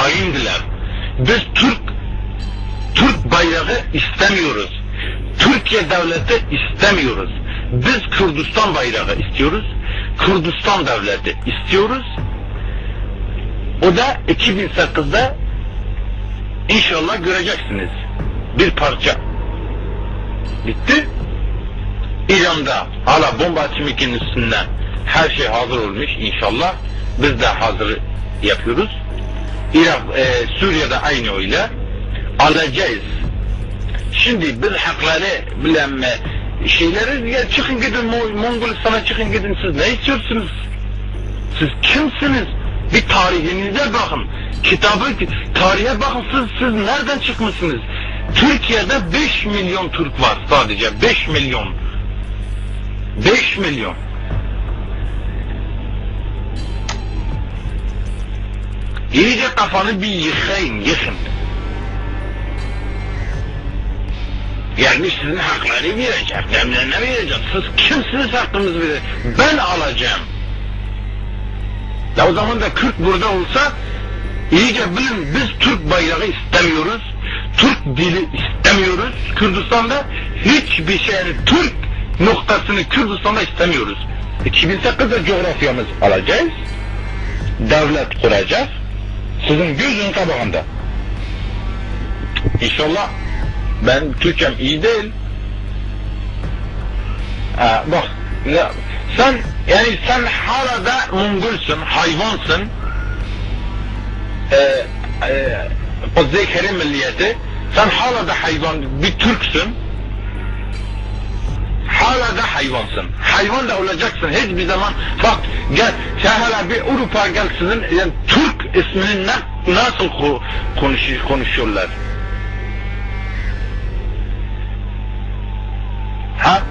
Haindiler. Biz Türk Türk bayrağı istemiyoruz. Türkiye devleti istemiyoruz. Biz Kürdistan bayrağı istiyoruz. Kürdistan devleti istiyoruz. O da 2008'de inşallah göreceksiniz. Bir parça. Bitti. İran'da hala bomba atımının üstünden her şey hazır olmuş inşallah. Biz de hazır yapıyoruz. Irak, e, Suriye'de aynı öyle. Alacağız. Şimdi bir hakları bilenme şeyleri ya çıkın gidin Mo- Moğolistan'a çıkın gidin siz ne istiyorsunuz? Siz kimsiniz? Bir tarihinize bakın. Kitabı, tarihe bakın siz, siz nereden çıkmışsınız? Türkiye'de 5 milyon Türk var sadece. 5 milyon. 5 milyon. İyice kafanı bir yıkayın, yıkın. Gelmiş sizin hakları verecek, demlerine verecek. Siz kimsiniz hakkımızı verecek? Ben alacağım. Ya o zaman da Kürt burada olsa iyice bilin biz Türk bayrağı istemiyoruz. Türk dili istemiyoruz. Kürdistan'da hiçbir şeyin Türk noktasını Kürdistan'da istemiyoruz. 2008'de coğrafyamız alacağız. Devlet kuracağız. Sizin gözün kabağında. İnşallah ben Türkçem iyi değil. Ha, bak ne, sen yani sen hala da Mongolsun, hayvansın. Ee, e, Kuzey milliyeti. Sen hala da hayvan, bir Türksün. Hala da hayvansın. Hayvan da olacaksın. Hiçbir zaman bak gel sen hala bir Avrupa gel yani Türk ismini na- nasıl ko- konuşuyor, konuşuyorlar? Ha?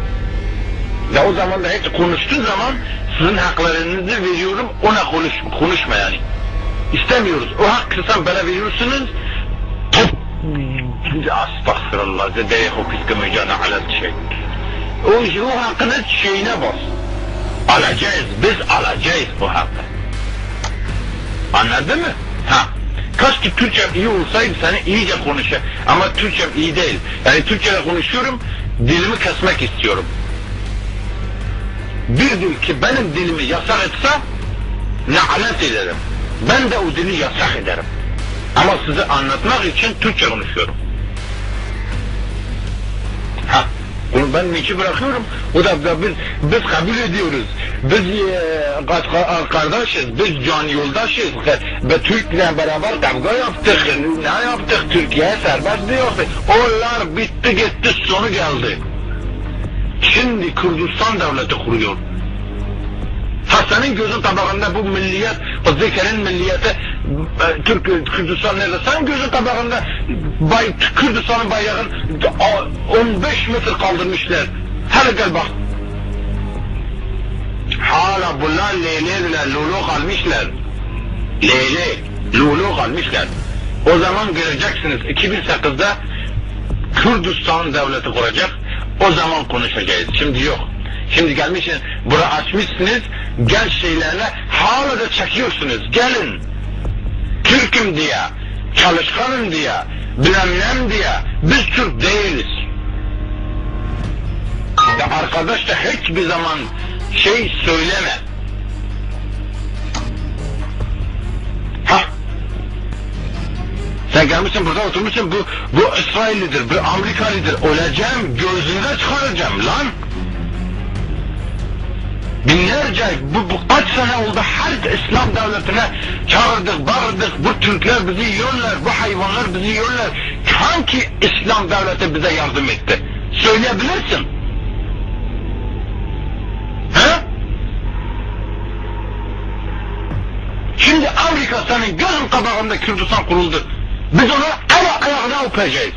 Ya o zaman da hiç konuştuğu zaman sizin haklarınızı veriyorum ona konuş, konuşma yani. İstemiyoruz. O hakkı sen bana veriyorsunuz. Top Astagfirullah. Zedeye hukuska mücadele şey. O, o hakkının şeyine bas. Alacağız. Biz alacağız bu hakkı. Anladın mı? Ha. Kaç ki Türkçem iyi olsaydı seni iyice konuşa. Ama Türkçem iyi değil. Yani Türkçe'de konuşuyorum, dilimi kesmek istiyorum. Bir dil ki benim dilimi yasak etse, lanet ederim. Ben de o dili yasak ederim. Ama size anlatmak için Türkçe konuşuyorum. Bunu ben niçin bırakıyorum? O da biz, biz kabul ediyoruz. Biz e, ka- kardeşiz, biz can yoldaşız. Ve Türk'le beraber kavga yaptık. Ne yaptık? Türkiye serbest diyordu. Onlar bitti gitti sonu geldi. Şimdi Kürdistan devleti kuruyor. Ha senin gözün tabağında bu milliyet, o zikerin milliyeti, e, Türk Kürdistan nerede? Sen gözün tabağında bay, Kürdistan'ın bayrağın a- 15 metre kaldırmışlar. Hele gel bak. Hala bunlar leyleler, lulu kalmışlar. Leyle, lulu kalmışlar. O zaman göreceksiniz 2008'de Kürdistan devleti kuracak. O zaman konuşacağız. Şimdi yok. Şimdi gelmişsiniz, bura açmışsınız, genç şeylerle hala da çekiyorsunuz. Gelin. Türk'üm diye, çalışkanım diye, bilemem diye, biz Türk değiliz. Ya arkadaş da hiçbir zaman şey söyleme. Ha? Sen gelmişsin burada oturmuşsun bu bu İsraillidir, bu Amerikalıdır. Öleceğim, gözünde çıkaracağım lan. Binlerce, bu, bu kaç sene oldu her İslam devletine çağırdık, bağırdık, bu Türkler bizi yiyorlar, bu hayvanlar bizi yiyorlar. Hangi İslam devleti bize yardım etti? Söyleyebilirsin. He? Şimdi Amerika senin gözün kabağında Kürdistan kuruldu. Biz onu el ayağına öpeceğiz.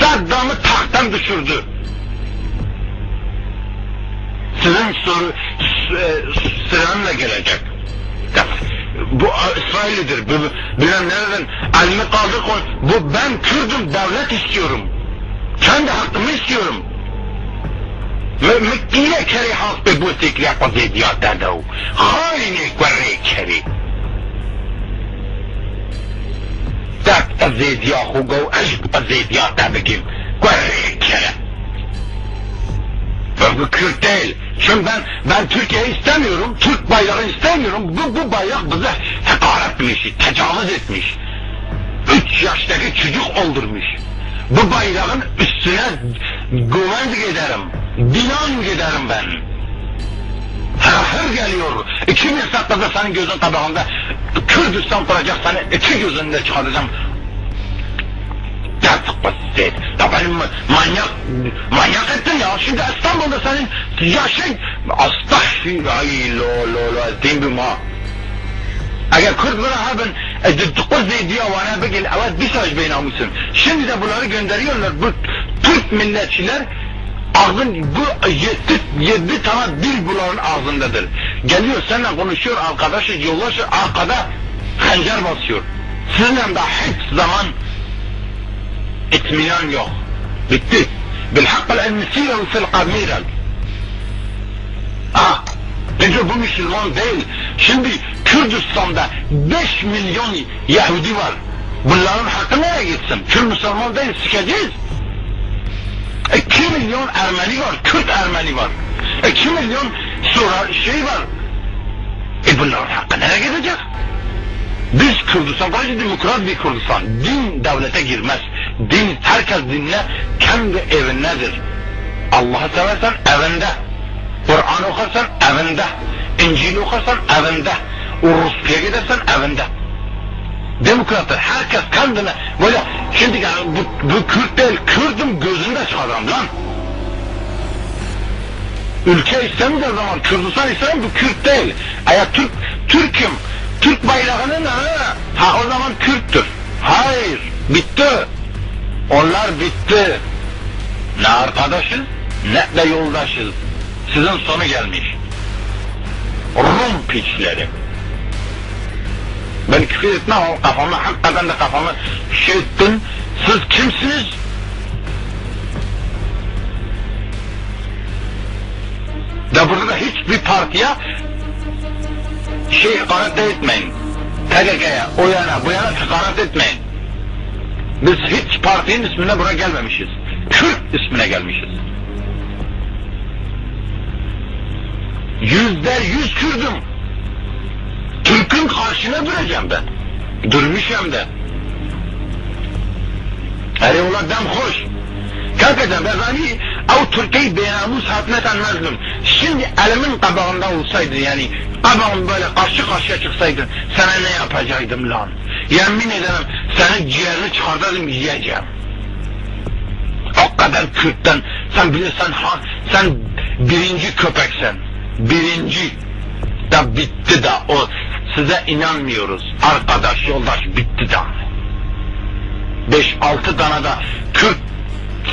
Saddam'ı tahttan düşürdü. Sizin soru s- sıranla gelecek. Ya, Bu İsrail'idir. Bu, bilmem nereden elimi kaldır koy. Bu ben Kürdüm devlet istiyorum. Kendi hakkımı istiyorum. مكينة كري حاط ببوتك يا قضية يا دادو خاينك وريك كري zeydiya hugo eş zeydiya tabikim. Görre kere. Ben bu Kürt değil. Çünkü ben, ben Türkiye'yi istemiyorum. Türk bayrağı istemiyorum. Bu, bu bayrak bize hakaret etmiş, tecavüz etmiş. Üç yaştaki çocuk öldürmüş. Bu bayrağın üstüne güvenlik ederim. Binan giderim ben. Hır geliyor. İki saatte de senin gözün tabağında Kürdistan kuracak seni iki gözünde çıkaracağım. Yazık basit. Ya benim manyak, manyak ettin ya. Şimdi İstanbul'da senin yaşın astagfir, ay lo lo lo, din bir ma. Eğer Kürt bana haben, dokuz diye bana bir gel, evet bir söz beynamısın. Şimdi de bunları gönderiyorlar. Bu Türk milletçiler Ağzın bu yedi, yedi tane dil bunların ağzındadır. Geliyor seninle konuşuyor arkadaşı yoldaşı arkada hancar basıyor. Sizinle de hiç zaman itminan yok. Bitti. Bilhakkal en nisiyehu fil kamiren. Ah, Bence bu Müslüman değil. Şimdi Kürdistan'da 5 milyon Yahudi var. Bunların hakkı nereye gitsin? Kürt Müslüman değil, sikeceğiz. 2 milyon Ermeni var, Kürt Ermeni var. 2 milyon Sura şey var. E bunların hakkı nereye gidecek? Biz Kürdistan, burası demokrat bir Kürdistan. Din devlete girmez. Din, herkes dinle kendi evindedir. Allah'ı seversen evinde. Kur'an okursan evinde. İncil okursan evinde. Rusya gidersen evinde. Demokrattır. Herkes kendine böyle şimdi yani bu, bu Kürt değil, Kürdüm gözünde çıkarım lan. Ülke istemiyor zaman Kürdistan istemem bu Kürt değil. Eğer Türk, Türk'üm, Türk bayrağının ha, ha o zaman Kürttür. Hayır, bitti. Onlar bitti. Ne arkadaşız, ne de yoldaşız. Sizin sonu gelmiş. Rum piçleri. Ben küfür etmem ama kafamı, hakikaten de kafamı şey ettim. Siz kimsiniz? Da burada da hiçbir partiye şey hakaret etmeyin. PKK'ya, o yana, bu yana hakaret etmeyin. Biz hiç partinin ismine buraya gelmemişiz. Kürt ismine gelmişiz. Yüzler yüz Kürdüm. Karşına duracağım ben. Durmuşum da. Hele ola dem hoş. Hakikaten ben hani o Türkiye'yi benamus hatmeten mezlum. Şimdi elimin kabağında olsaydı yani kabağım böyle karşı karşıya çıksaydı sana ne yapacaktım lan? Yemin ederim senin ciğerini çıkartırdım yiyeceğim. O kadar Kürt'ten sen bilirsen ha sen birinci köpeksen. Birinci da bitti da o size inanmıyoruz. Arkadaş yoldaş bitti da. Beş altı tane da Kürt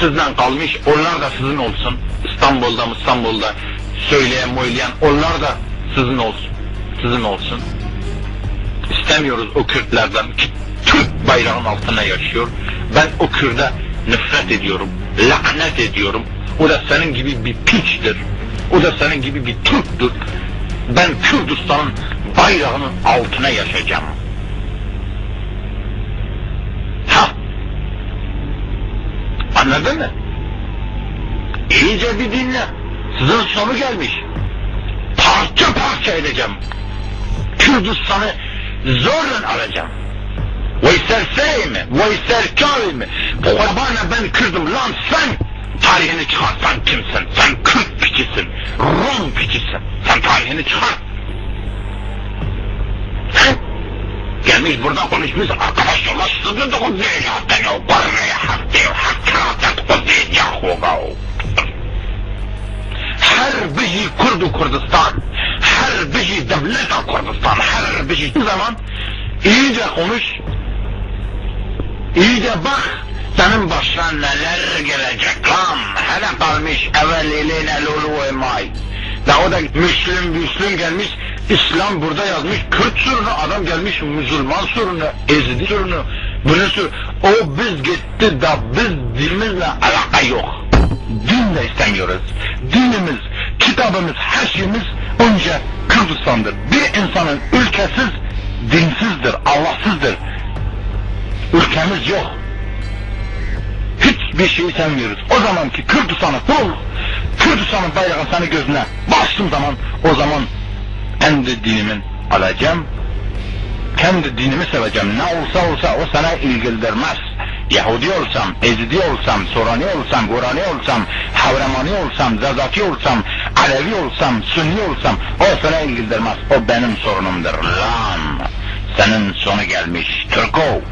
sizden kalmış onlar da sizin olsun. İstanbul'da İstanbul'da söyleyen söyleyen onlar da sizin olsun. Sizin olsun. İstemiyoruz o Kürtlerden ki Türk bayrağının altına yaşıyor. Ben o Kürt'e nefret ediyorum. Lanet ediyorum. O da senin gibi bir piçtir. O da senin gibi bir Türktür. Ben Kürdistan'ın bayrağının altına yaşayacağım. Ha? Anladın mı? İyice bir dinle. Sizin sonu gelmiş. Parça parça edeceğim. Kürdistan'ı zorla alacağım. Veysel Sey mi? Veysel Kâvi mi? Bu bana ben Kürdüm lan sen tarihini çıkar sen kimsin? Sen Kürt piçisin. Rum piçisin. Sen tarihini çıkar. Gelmiş burada konuşmuş arkadaşlar sizin de o ziyaretten o barraya hakkı hakikaten o ziyaretten her biri Kurdu Kurdistan, her biri devlet Kurdistan, her biri zaman iyice konuş, iyice bak, senin başına neler gelecek lan, hele kalmış evvel eline lulu emay. Da o da Müslüm Müslüm gelmiş, İslam burada yazmış, Kürt sorunu, adam gelmiş Müslüman sorunu, Ezdi sorunu, bunu sor, o biz gitti da biz dinimizle alaka yok. Din de istemiyoruz. Dinimiz, kitabımız, her şeyimiz önce Kürdistan'dır. Bir insanın ülkesiz, dinsizdir, Allahsızdır. ülkemiz yok. Hiçbir şey sevmiyoruz. O zamanki Kürdistan'ı bul, Kürdistan'ın bayrağını seni gözüne bastığım zaman o zaman kendi dinimin alacağım, kendi dinimi seveceğim. Ne olsa olsa o sana ilgilendirmez. Yahudi olsam, Ezidi olsam, Sorani olsam, Gorani olsam, Havremani olsam, Zazaki olsam, Alevi olsam, Sünni olsam o sana ilgilendirmez. O benim sorunumdur lan. Senin sonu gelmiş. Türko.